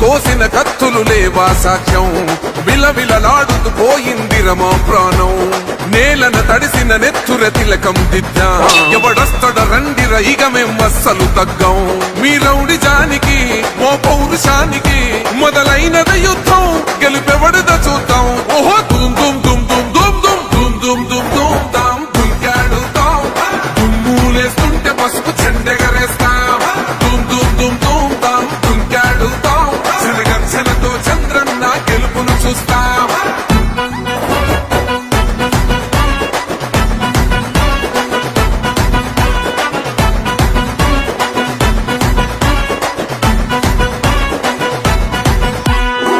కోసిన కత్తులు లేవా సాక్ష్యం? విలవిలలాడుతూ పోయింది రమా ప్రాణం. నేలన తడిసిన నెత్తుర తిలకం దిద్దా. ఎవడొస్తడ రండిర ఇక మేం అస్సలు తగ్గం. మీ రౌడి జానికి ఓ పౌరుషానికి మొదలైనద యుద్ధం. గెలుపెవడద చూద్దాం. ఓహో దుమ్ దుమ్ దుమ్ దుమ్ దుమ్ దుమ్ దుమ్ దుమ్ దుమ్ దుమ్. గెలుపును చూస్తాం.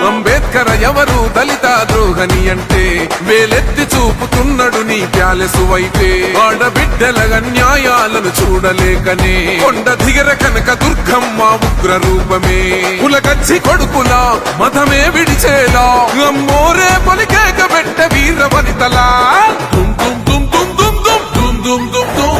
అంబేద్కర్ ఎవరు దళిత ద్రోహని అంటే వేలెత్తి చూపుతున్నాడు నీ ప్యాలెసు వైపే. ఆడబిడ్డల అన్యాయాలను చూడలేకనే కొండ దిగర కనుక దుర్గమ్మ ఉగ్ర రూపమే. కులకచ్చి కొడుకులా మతమే విడిచేలా అమ్మోరే పలికేక పెట్ట వీర వనితలా దుమ్ దుమ్ దుమ్ దుమ్ దుమ్ దుమ్ దుమ్ దుమ్ దుమ్ దుమ్